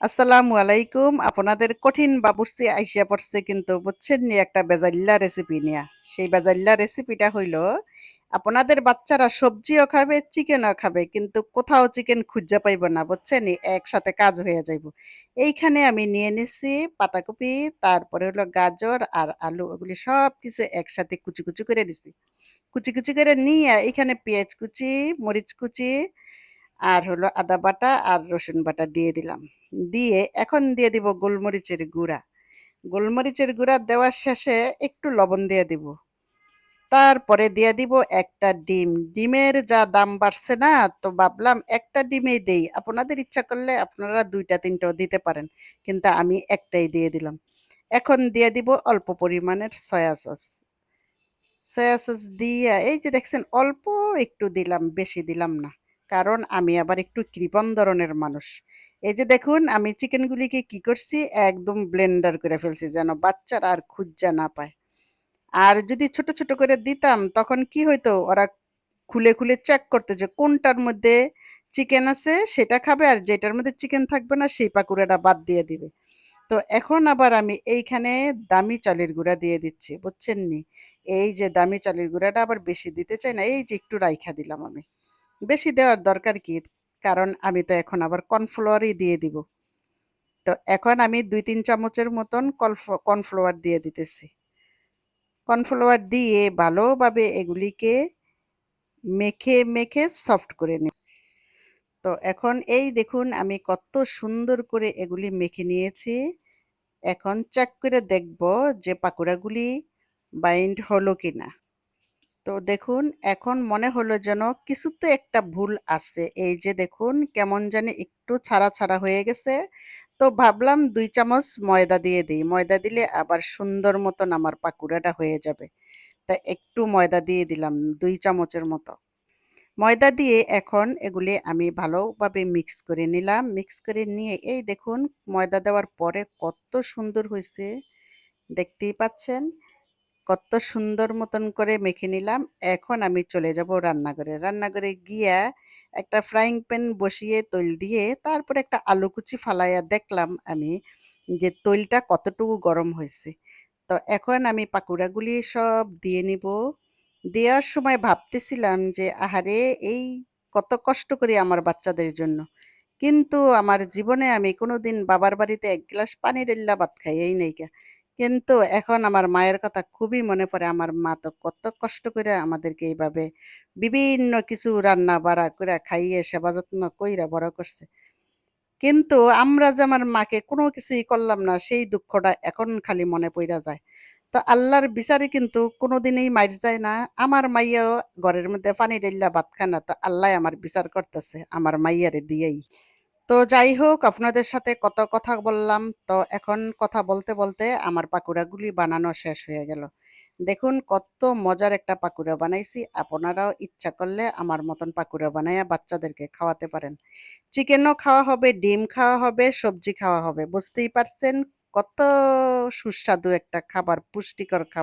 আসসালামু আলাইকুম। আপনাদের কঠিন বাবুর্চি আইসা পড়ছে কিন্তু বুঝছেন নি একটা বেজাল্লা রেসিপি নিয়া। সেই বেজাল্লা রেসিপিটা হইল, আপনাদের বাচ্চারা সবজিও খাবে চিকেনও খাবে, কিন্তু কোথাও চিকেন খুঁজে পাইব না, বুঝছেন একসাথে কাজ হয়ে যাইব। এইখানে আমি নিয়ে নিছি পাতাকপি, তারপরে হলো গাজর আর আলু, ওগুলি সব কিছু একসাথে কুচি কুচি করে নিছি। কুচি কুচি করে নিয়ে এখানে পেঁয়াজ কুচি, মরিচ কুচি আর হলো আদা বাটা আর রসুন বাটা দিয়ে দিলাম। দিয়ে এখন দিয়ে দিব গোলমরিচের গুঁড়া। গোলমরিচের গুঁড়া দেওয়ার শেষে একটু লবণ দিয়ে দিব। তারপরে দিয়ে দিব একটা ডিম। ডিমের যা দাম বাড়ছে না, তো ভাবলাম একটা ডিমেই দেই। আপনাদের ইচ্ছা করলে আপনারা দুইটা, তিনটাও দিতে পারেন, কিন্তু আমি একটাই দিয়ে দিলাম। এখন দিয়ে দিব অল্প পরিমাণের সয়া সস। সয়া সস দিয়ে, এই যে দেখছেন, অল্প একটু দিলাম, বেশি দিলাম না। কারণ আমি আবার একটু কৃপণ ধরনের মানুষ। এই যে দেখুন, আমি চিকেনগুলিকে কি করছি? একদম ব্লেন্ডার করে ফেলছি যেন বাচ্চারা আর খুঁজা না পায়। আর যদি ছোট ছোট করে দিতাম, তখন কি হইতো? ওরা খুলে খুলে চেক করতে যে কোনটার মধ্যে চিকেন আছে, সেটা খাবে, আর যেটার মধ্যে চিকেন থাকবে না, সেই পাকুড়াটা বাদ দিয়ে দিবে। তো এখন আবার আমি এইখানে দামি চালের গুঁড়া দিয়ে দিচ্ছি বুঝছেন নি এই যে দামি চালের গুঁড়াটা আবার বেশি দিতে চাই না, এই যে একটু রাইখা দিলাম আমি। বেশি দেওয়ার দরকার কি? কারণ আমি তো এখন আবার কর্নফ্লাওয়ারই দিয়ে দিব। তো এখন আমি দুই তিন চামচের মতন কর্নফ্লাওয়ার দিয়ে দিতেছি। কর্নফ্লাওয়ার দিয়ে ভালোভাবে এগুলিকে মেখে মেখে সফট করে নিই তো এখন এই দেখুন, আমি কত সুন্দর করে এগুলি মেখে নিয়েছি। এখন চেক করে দেখব যে পাকোড়াগুলি বাইন্ড হলো কিনা। তো দেখুন, এখন মনে হলো যেন কিছু তো একটা ভুল আছে। এই যে দেখুন, কেমন জানি একটু ছাড়া ছাড়া হয়ে গেছে। তো ভাবলাম দুই চামচ ময়দা দিয়ে দিই। ময়দা দিলে আবার সুন্দর মতন আমার পাকুড়াটা হয়ে যাবে। তা একটু ময়দা দিয়ে দিলাম, দুই চামচের মতো। ময়দা দিয়ে এখন এগুলি আমি ভালোভাবে মিক্স করে নিলাম। মিক্স করে নিয়ে এই দেখুন, ময়দা দেওয়ার পরে কত সুন্দর হয়েছে। দেখতেই পাচ্ছেন? কত সুন্দর মতন করে মেখে নিলাম। এখন আমি চলে যাব রান্নাঘরে। রান্নাঘরে গিয়া একটা ফ্রাইং প্যান বসিয়ে তৈল দিয়ে তারপর একটা আলু কুচি ফালাইয়া দেখলাম আমি যে তৈলটা কতটুকু গরম হয়েছে। তো এখন আমি পাকুড়াগুলি সব দিয়ে নিব। দেওয়ার সময় ভাবতেছিলাম যে, আহারে, এই কত কষ্ট করি আমার বাচ্চাদের জন্য। কিন্তু আমার জীবনে আমি কোনোদিন বাবার বাড়িতে এক গ্লাস পানি ডেল্লা ভাত খাইয়াই নাই গা কিন্তু এখন আমার মায়ের কথা খুবই মনে পড়ে। আমার মা তো কত কষ্ট করে আমাদেরকে এইভাবে বিভিন্ন কিছু রান্না বাড়া করে খাইয়ে, সেবা যত্ন কইরা বড় করছে। কিন্তু আমরা যে আমার মাকে কোনো কিছুই করলাম না, সেই দুঃখটা এখন খালি মনে পইরা যায়। তো আল্লাহর বিচারে কিন্তু কোনোদিনই মাইর যায় না। আমার মাইয়াও ঘরের মধ্যে পানি ডাইল্লা ভাত খায় না, তো আল্লাহ আমার বিচার করতেছে, আমার মাইয়ারে দিয়েই। তো যাই হোক আপনাদের সাথে কত কথা বললাম। তো এখন কথা বলতে বলতে আমার পাকুড়াগুলি বানানো শেষ হয়ে গেল। দেখুন, কত মজার একটা পাকুড়া বানাইছি। আপনারাও ইচ্ছা করলে আমার মতন পাকুড়া বানাইয়া বাচ্চাদেরকে খাওয়াতে পারেন। চিকেনও খাওয়া হবে, ডিম খাওয়া হবে, সবজি খাওয়া হবে। বুঝতেই পারছেন? কত সুস্বাদু একটা খাবার, পুষ্টিকর খাবার।